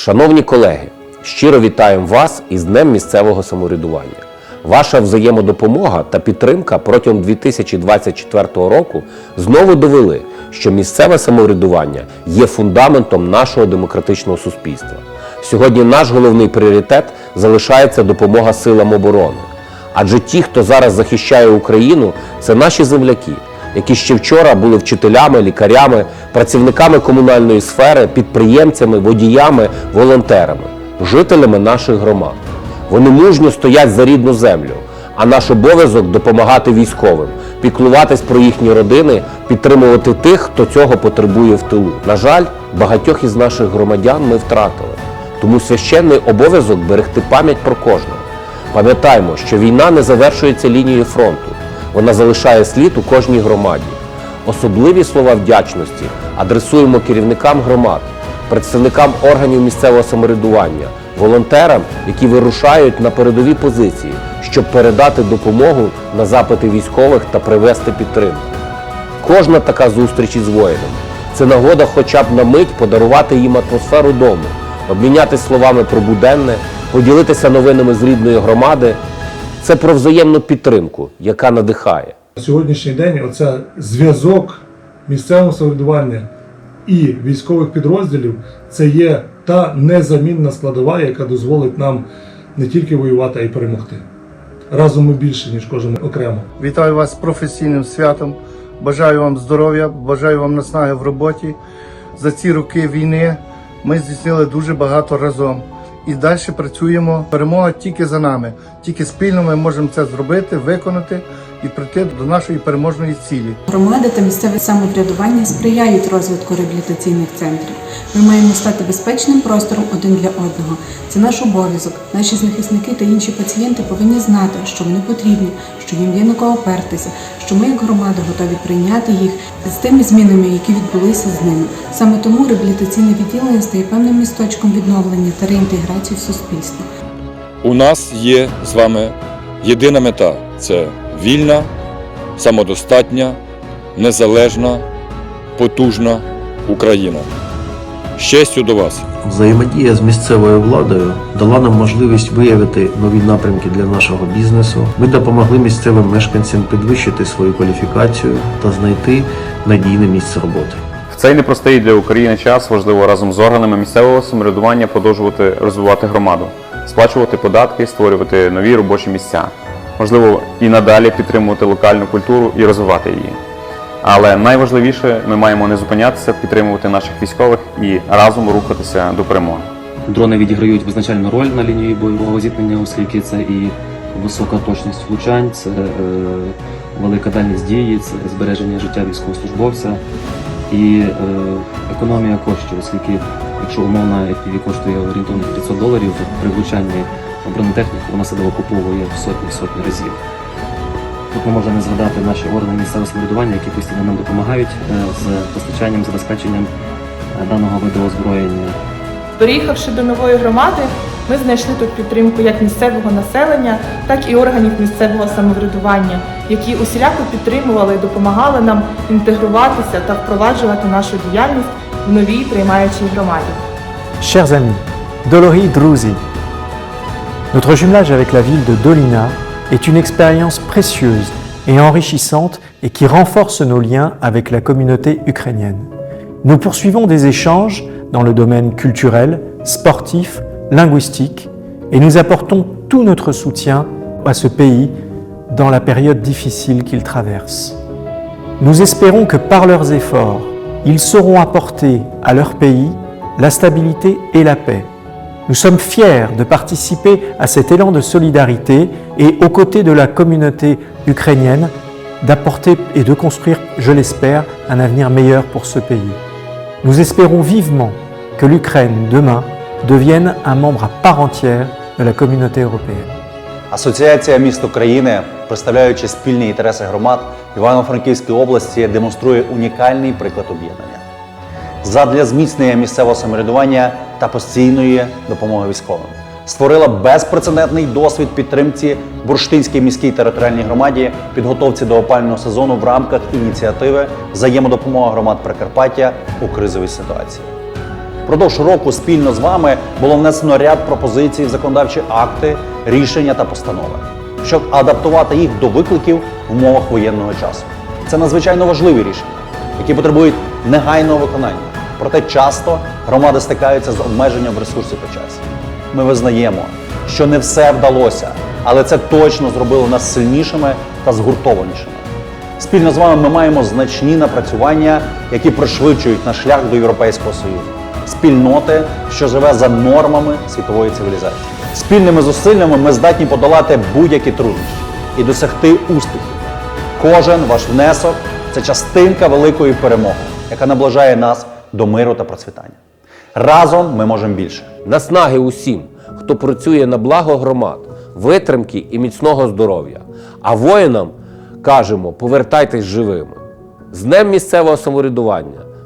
Шановні колеги, щиро вітаємо вас із Днем місцевого самоврядування. Ваша взаємодопомога та підтримка протягом 2024 року знову довели, що місцеве самоврядування є фундаментом нашого демократичного суспільства. Сьогодні наш головний пріоритет залишається допомога силам оборони. Адже ті, хто зараз захищає Україну, це наші земляки, які ще вчора були вчителями, лікарями, працівниками комунальної сфери, підприємцями, водіями, волонтерами, жителями наших громад. Вони мужньо стоять за рідну землю, а наш обов'язок допомагати військовим, піклуватись про їхні родини, підтримувати тих, хто цього потребує в тилу. На жаль, багатьох із наших громадян ми втратили. Тому священний обов'язок берегти пам'ять про кожного. Пам'ятаємо, що війна не завершується лінією фронту, вона залишає слід у кожній громаді. Особливі слова вдячності адресуємо керівникам громад, представникам органів місцевого самоврядування, волонтерам, які вирушають на передові позиції, щоб передати допомогу на запити військових та привести підтримку. Кожна така зустріч із воїном це нагода хоча б на мить подарувати їм атмосферу дому, обмінятися словами про буденне, поділитися новинами з рідної громади. Це про взаємну підтримку, яка надихає. На сьогоднішній день оце зв'язок місцевого самоврядування і військових підрозділів це є та незамінна складова, яка дозволить нам не тільки воювати, а й перемогти. Разом ми більше, ніж кожен окремо. Вітаю вас з професійним святом. Бажаю вам здоров'я, бажаю вам наснаги в роботі. За ці роки війни ми здійснили дуже багато разом. І далі працюємо. Перемога тільки за нами. Тільки спільно ми можемо це зробити, виконати і прийти до нашої переможної цілі. Громади та місцеве самоврядування сприяють розвитку реабілітаційних центрів. Ми маємо стати безпечним простором один для одного. Це наш обов'язок. Наші захисники та інші пацієнти повинні знати, що вони потрібні, що їм є на кого опертися, що ми, як громада, готові прийняти їх з тими змінами, які відбулися з ними. Саме тому реабілітаційне відділення стає певним місточком відновлення та реінтеграції в суспільство. У нас є з вами єдина мета це вільна, самодостатня, незалежна, потужна Україна. З честю до вас! Взаємодія з місцевою владою дала нам можливість виявити нові напрямки для нашого бізнесу. Ми допомогли місцевим мешканцям підвищити свою кваліфікацію та знайти надійне місце роботи. В цей непростий для України час важливо разом з органами місцевого самоврядування продовжувати розвивати громаду, сплачувати податки, створювати нові робочі місця. Можливо, і надалі підтримувати локальну культуру і розвивати її. Але найважливіше, ми маємо не зупинятися, підтримувати наших військових і разом рухатися до перемоги. Дрони відіграють визначальну роль на лінії бойового зіткнення, оскільки це і висока точність влучань, це е, велика дальність дії, це збереження життя військовослужбовця і е, економія коштів, оскільки якщо умовна FPV коштує орієнтовно 500 доларів, при влучанні в бронетехніку вона себе окуповує в сотні сотні разів. Тут ми можемо згадати наші органи місцевого самоврядування, які постійно нам допомагають е, з постачанням, забезпеченням е, даного виду озброєння. Приїхавши до нової громади, ми знайшли тут підтримку як місцевого населення, так і органів місцевого самоврядування, які усіляко підтримували і допомагали нам інтегруватися та впроваджувати нашу діяльність в новій приймаючій громаді. Chers amis, Dolori Druzi. Notre jumelage avec la ville de Dolina est une expérience précieuse et enrichissante et qui renforce nos liens avec la communauté ukrainienne. Nous poursuivons des échanges dans le domaine culturel, sportif, linguistique et nous apportons tout notre soutien à ce pays dans la période difficile qu'il traverse. Nous espérons que par leurs efforts, ils sauront apporter à leur pays la stabilité et la paix. Nous sommes fiers de participer à cet élan de solidarité et aux côtés de la communauté ukrainienne d'apporter et de construire, je l'espère, un avenir meilleur pour ce pays. Nous espérons vivement que l'Ukraine, demain, devienne un membre à part entière de la communauté européenne. Асоціація міст України, представляючи спільні інтереси громад Івано-Франківської області, демонструє унікальний приклад об'єднання задля зміцнення місцевого самоврядування та постійної допомоги військовим. Створила безпрецедентний досвід підтримці Бурштинській міській територіальній громаді, підготовці до опального сезону в рамках ініціативи взаємодопомога громад Прикарпаття у кризовій ситуації. Впродовж року спільно з вами було внесено ряд пропозицій законодавчі акти, рішення та постанови, щоб адаптувати їх до викликів в умовах воєнного часу. Це надзвичайно важливі рішення, які потребують негайного виконання. Проте часто громади стикаються з обмеженням ресурсів та часу. Ми визнаємо, що не все вдалося, але це точно зробило нас сильнішими та згуртованішими. Спільно з вами ми маємо значні напрацювання, які пришвидшують наш шлях до Європейського Союзу, спільноти, що живе за нормами світової цивілізації. Спільними зусиллями ми здатні подолати будь-які труднощі і досягти успіхів. Кожен ваш внесок це частинка великої перемоги, яка наближає нас до миру та процвітання. Разом ми можемо більше. Наснаги усім, хто працює на благо громад, витримки і міцного здоров'я. А воїнам кажемо, повертайтесь живими. З Днем місцевого самоврядування!